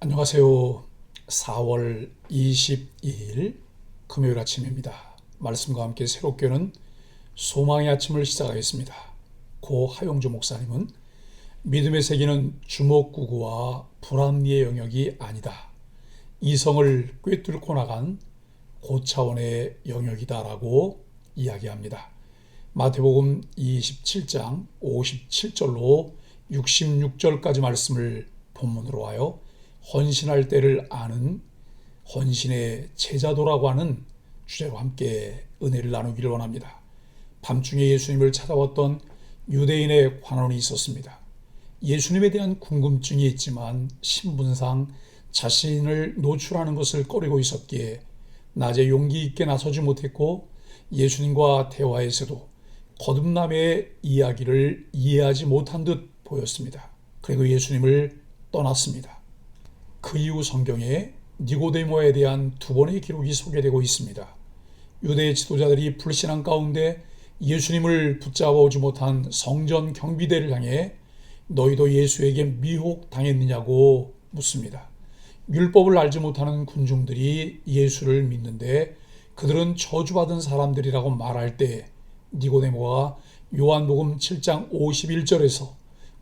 안녕하세요. 4월 22일 금요일 아침입니다. 말씀과 함께 새롭게 는 소망의 아침을 시작하겠습니다. 고 하용주 목사님은 믿음의 세계는 주먹구구와 불합리의 영역이 아니다. 이성을 꿰뚫고 나간 고차원의 영역이다라고 이야기합니다. 마태복음 27장 57절로 66절까지 말씀을 본문으로 하여 헌신할 때를 아는 헌신의 제자도라고 하는 주제로 함께 은혜를 나누기를 원합니다. 밤중에 예수님을 찾아왔던 유대인의 관원이 있었습니다. 예수님에 대한 궁금증이 있지만 신분상 자신을 노출하는 것을 꺼리고 있었기에 낮에 용기 있게 나서지 못했고 예수님과 대화에서도 거듭남의 이야기를 이해하지 못한 듯 보였습니다. 그리고 예수님을 떠났습니다. 그 이후 성경에 니고데모에 대한 두 번의 기록이 소개되고 있습니다. 유대 지도자들이 불신한 가운데 예수님을 붙잡아 오지 못한 성전 경비대를 향해 너희도 예수에게 미혹 당했느냐고 묻습니다. 율법을 알지 못하는 군중들이 예수를 믿는데 그들은 저주받은 사람들이라고 말할 때 니고데모가 요한복음 7장 51절에서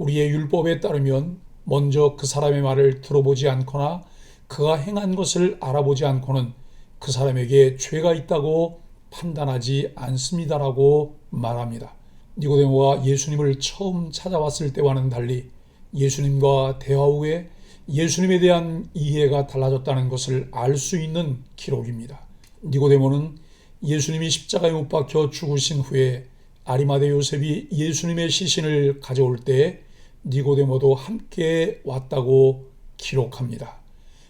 우리의 율법에 따르면 먼저 그 사람의 말을 들어보지 않거나 그가 행한 것을 알아보지 않고는 그 사람에게 죄가 있다고 판단하지 않습니다라고 말합니다. 니고데모가 예수님을 처음 찾아왔을 때와는 달리 예수님과 대화 후에 예수님에 대한 이해가 달라졌다는 것을 알 수 있는 기록입니다. 니고데모는 예수님이 십자가에 못 박혀 죽으신 후에 아리마대 요셉이 예수님의 시신을 가져올 때 니고데모도 함께 왔다고 기록합니다.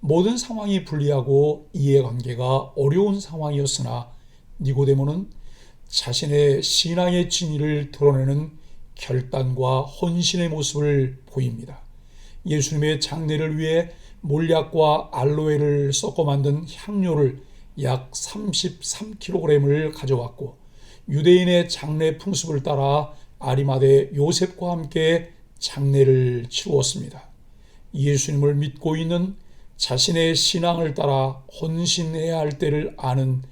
모든 상황이 불리하고 이해관계가 어려운 상황이었으나 니고데모는 자신의 신앙의 진리를 드러내는 결단과 헌신의 모습을 보입니다. 예수님의 장례를 위해 몰약과 알로에를 섞어 만든 향료를 약 33kg을 가져왔고 유대인의 장례 풍습을 따라 아리마대 요셉과 함께 장례를 치루었습니다. 예수님을 믿고 있는 자신의 신앙을 따라 헌신해야 할 때를 아는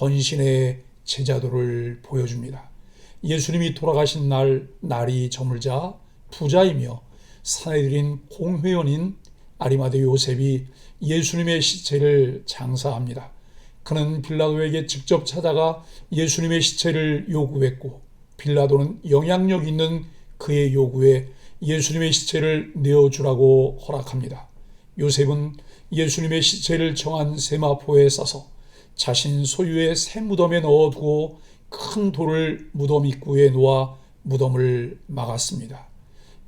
헌신의 제자도를 보여줍니다. 예수님이 돌아가신 날 날이 저물자 부자이며 사내들인 공회원인 아리마대 요셉이 예수님의 시체를 장사합니다. 그는 빌라도에게 직접 찾아가 예수님의 시체를 요구했고 빌라도는 영향력 있는 그의 요구에 예수님의 시체를 내어주라고 허락합니다. 요셉은 예수님의 시체를 정한 세마포에 싸서 자신 소유의 새 무덤에 넣어두고 큰 돌을 무덤 입구에 놓아 무덤을 막았습니다.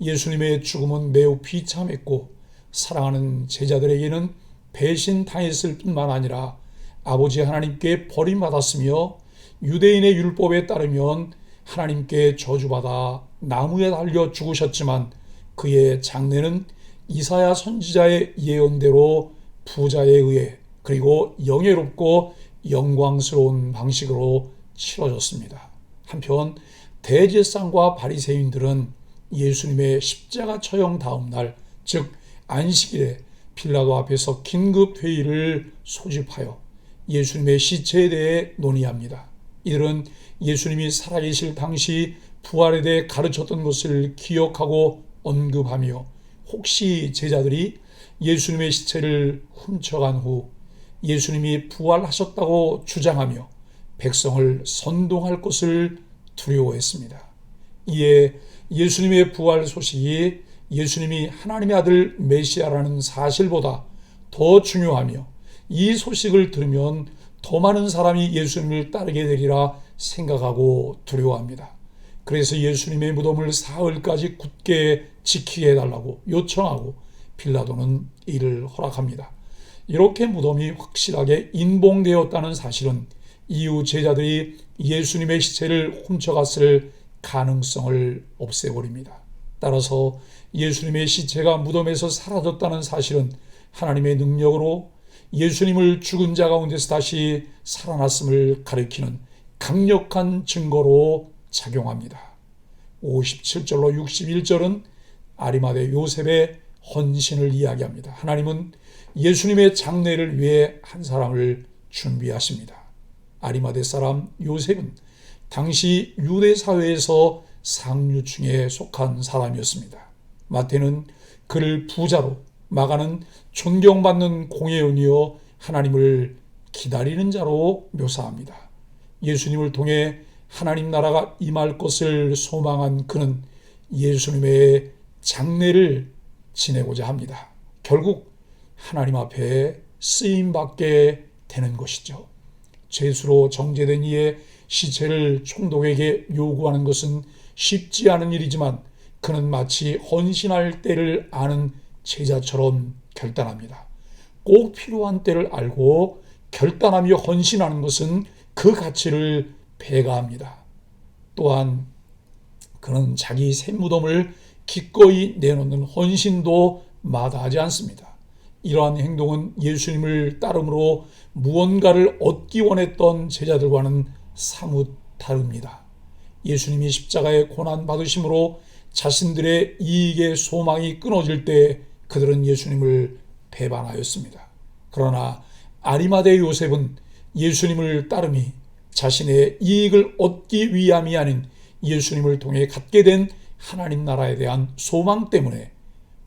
예수님의 죽음은 매우 비참했고 사랑하는 제자들에게는 배신당했을 뿐만 아니라 아버지 하나님께 버림받았으며 유대인의 율법에 따르면 하나님께 저주받아 나무에 달려 죽으셨지만 그의 장례는 이사야 선지자의 예언대로 부자에 의해 그리고 영예롭고 영광스러운 방식으로 치러졌습니다. 한편 대제상과 바리새인들은 예수님의 십자가 처형 다음 날, 즉 안식일에 빌라도 앞에서 긴급 회의를 소집하여 예수님의 시체에 대해 논의합니다. 이들은 예수님이 살아계실 당시 부활에 대해 가르쳤던 것을 기억하고 언급하며 혹시 제자들이 예수님의 시체를 훔쳐간 후 예수님이 부활하셨다고 주장하며 백성을 선동할 것을 두려워했습니다. 이에 예수님의 부활 소식이 예수님이 하나님의 아들 메시아라는 사실보다 더 중요하며 이 소식을 들으면 더 많은 사람이 예수님을 따르게 되리라 생각하고 두려워합니다. 그래서 예수님의 무덤을 사흘까지 굳게 지키게 해달라고 요청하고 빌라도는 이를 허락합니다. 이렇게 무덤이 확실하게 인봉되었다는 사실은 이후 제자들이 예수님의 시체를 훔쳐갔을 가능성을 없애버립니다. 따라서 예수님의 시체가 무덤에서 사라졌다는 사실은 하나님의 능력으로 예수님을 죽은 자 가운데서 다시 살아났음을 가리키는 강력한 증거로 작용합니다. 57절로 61절은 아리마대 요셉의 헌신을 이야기합니다. 하나님은 예수님의 장례를 위해 한 사람을 준비하십니다. 아리마대 사람 요셉은 당시 유대 사회에서 상류층에 속한 사람이었습니다. 마태는 그를 부자로, 마가는 존경받는 공예원이요 하나님을 기다리는 자로 묘사합니다. 예수님을 통해 하나님 나라가 임할 것을 소망한 그는 예수님의 장례를 지내고자 합니다. 결국 하나님 앞에 쓰임 받게 되는 것이죠. 죄수로 정제된 이의 시체를 총독에게 요구하는 것은 쉽지 않은 일이지만 그는 마치 헌신할 때를 아는 제자처럼 결단합니다. 꼭 필요한 때를 알고 결단하며 헌신하는 것은 그 가치를 배가합니다. 또한 그는 자기 샘무덤을 기꺼이 내놓는 헌신도 마다하지 않습니다. 이러한 행동은 예수님을 따름으로 무언가를 얻기 원했던 제자들과는 사뭇 다릅니다. 예수님이 십자가에 고난 받으심으로 자신들의 이익의 소망이 끊어질 때 그들은 예수님을 배반하였습니다. 그러나 아리마대 요셉은 예수님을 따름이 자신의 이익을 얻기 위함이 아닌 예수님을 통해 갖게 된 하나님 나라에 대한 소망 때문에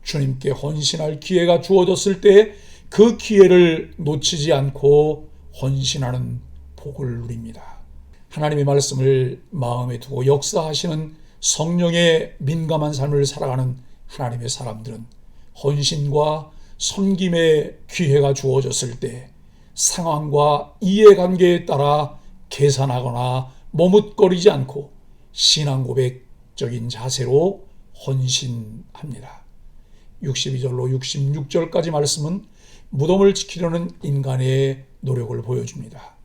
주님께 헌신할 기회가 주어졌을 때 그 기회를 놓치지 않고 헌신하는 복을 누립니다. 하나님의 말씀을 마음에 두고 역사하시는 성령의 민감한 삶을 살아가는 하나님의 사람들은 헌신과 섬김의 기회가 주어졌을 때 상황과 이해관계에 따라 계산하거나 머뭇거리지 않고 신앙 고백적인 자세로 헌신합니다. 62절로 66절까지 말씀은 무덤을 지키려는 인간의 노력을 보여줍니다.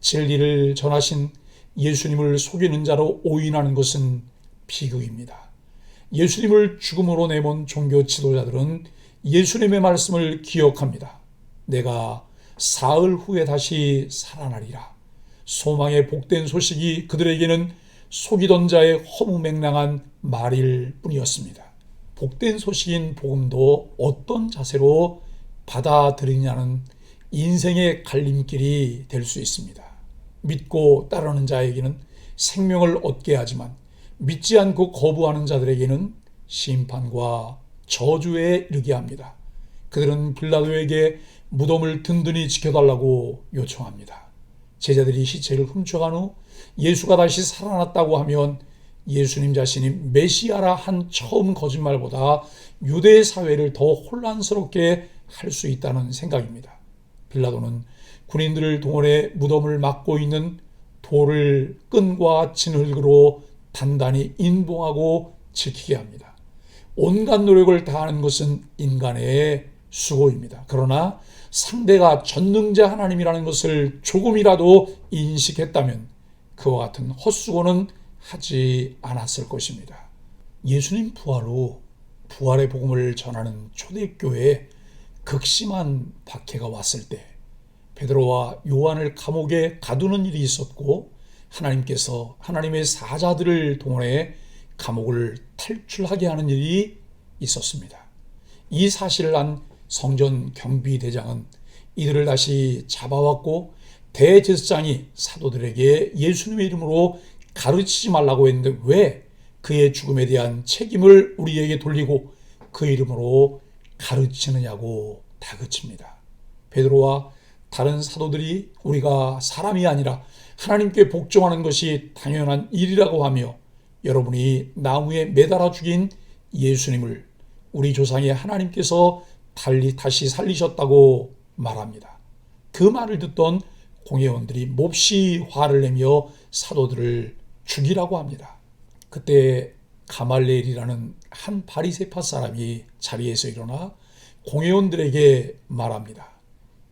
진리를 전하신 예수님을 속이는 자로 오인하는 것은 비극입니다. 예수님을 죽음으로 내몬 종교 지도자들은 예수님의 말씀을 기억합니다. 내가 사흘 후에 다시 살아나리라. 소망의 복된 소식이 그들에게는 속이던 자의 허무맹랑한 말일 뿐이었습니다. 복된 소식인 복음도 어떤 자세로 받아들이냐는 인생의 갈림길이 될 수 있습니다. 믿고 따르는 자에게는 생명을 얻게 하지만 믿지 않고 거부하는 자들에게는 심판과 저주에 이르게 합니다. 그들은 빌라도에게 무덤을 든든히 지켜달라고 요청합니다. 제자들이 시체를 훔쳐간 후 예수가 다시 살아났다고 하면 예수님 자신이 메시아라 한 처음 거짓말보다 유대 사회를 더 혼란스럽게 할 수 있다는 생각입니다. 빌라도는 군인들을 동원해 무덤을 막고 있는 돌을 끈과 진흙으로 단단히 인봉하고 지키게 합니다. 온갖 노력을 다하는 것은 인간의 수고입니다. 그러나 상대가 전능자 하나님이라는 것을 조금이라도 인식했다면 그와 같은 헛수고는 하지 않았을 것입니다. 예수님 부활 후 부활의 복음을 전하는 초대교회에 극심한 박해가 왔을 때 베드로와 요한을 감옥에 가두는 일이 있었고 하나님께서 하나님의 사자들을 동원해 감옥을 탈출하게 하는 일이 있었습니다. 이 사실을 안 성전 경비대장은 이들을 다시 잡아왔고 대제사장이 사도들에게 예수님의 이름으로 가르치지 말라고 했는데 왜 그의 죽음에 대한 책임을 우리에게 돌리고 그 이름으로 가르치느냐고 다그칩니다. 베드로와 다른 사도들이 우리가 사람이 아니라 하나님께 복종하는 것이 당연한 일이라고 하며 여러분이 나무에 매달아 죽인 예수님을 우리 조상의 하나님께서 달리 다시 살리셨다고 말합니다. 그 말을 듣던 공회원들이 몹시 화를 내며 사도들을 죽이라고 합니다. 그때 가말레일이라는 한 바리세파 사람이 자리에서 일어나 공회원들에게 말합니다.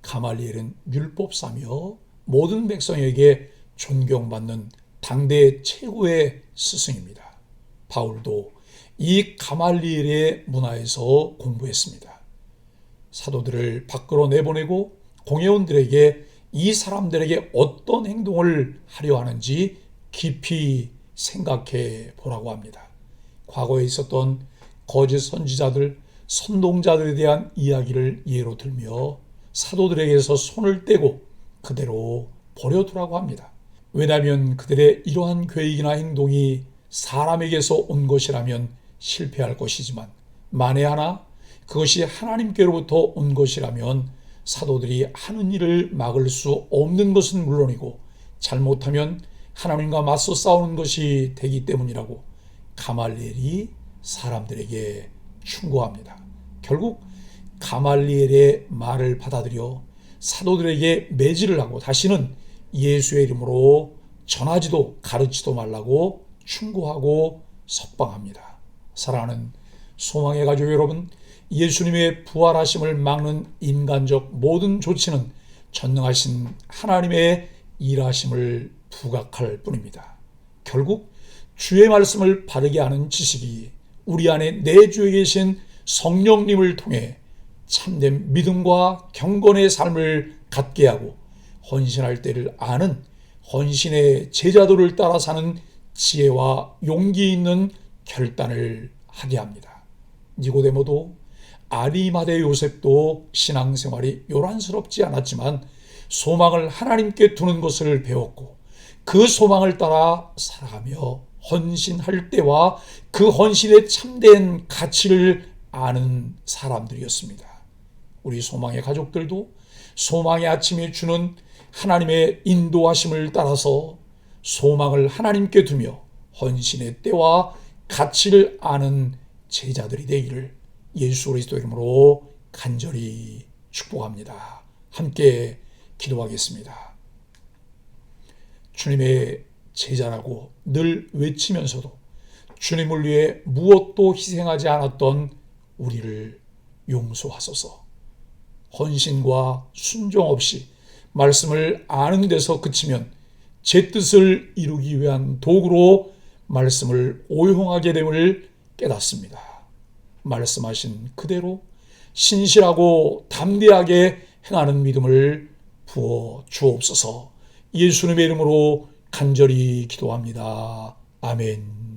가말리엘은 율법사며 모든 백성에게 존경받는 당대 최고의 스승입니다. 바울도 이 가말리엘의 문화에서 공부했습니다. 사도들을 밖으로 내보내고 공회원들에게 이 사람들에게 어떤 행동을 하려 하는지 깊이 생각해 보라고 합니다. 과거에 있었던 거짓 선지자들, 선동자들에 대한 이야기를 예로 들며 사도들에게서 손을 떼고 그대로 버려두라고 합니다. 왜냐하면 그들의 이러한 계획이나 행동이 사람에게서 온 것이라면 실패할 것이지만 만에 하나 그것이 하나님께로부터 온 것이라면 사도들이 하는 일을 막을 수 없는 것은 물론이고 잘못하면 하나님과 맞서 싸우는 것이 되기 때문이라고 가말리엘이 사람들에게 충고합니다. 결국 가말리엘의 말을 받아들여 사도들에게 매질을 하고 다시는 예수의 이름으로 전하지도 가르치도 말라고 충고하고 석방합니다. 사랑하는 소망의 가족 여러분, 예수님의 부활하심을 막는 인간적 모든 조치는 전능하신 하나님의 일하심을 부각할 뿐입니다. 결국 주의 말씀을 바르게 하는 지식이 우리 안에 내주에 계신 성령님을 통해 참된 믿음과 경건의 삶을 갖게 하고 헌신할 때를 아는 헌신의 제자도를 따라 사는 지혜와 용기 있는 결단을 하게 합니다. 니고데모도 아리마대 요셉도 신앙생활이 요란스럽지 않았지만 소망을 하나님께 두는 것을 배웠고 그 소망을 따라 살아가며 헌신할 때와 그 헌신의 참된 가치를 아는 사람들이었습니다. 우리 소망의 가족들도 소망의 아침에 주는 하나님의 인도하심을 따라서 소망을 하나님께 두며 헌신의 때와 가치를 아는 제자들이 되기를 예수 그리스도 이름으로 간절히 축복합니다. 함께 기도하겠습니다. 주님의 제자라고 늘 외치면서도 주님을 위해 무엇도 희생하지 않았던 우리를 용서하소서. 헌신과 순종 없이 말씀을 아는 데서 그치면 제 뜻을 이루기 위한 도구로 말씀을 오용하게 됨을 깨닫습니다. 말씀하신 그대로 신실하고 담대하게 행하는 믿음을 부어 주옵소서 예수님의 이름으로 간절히 기도합니다. 아멘.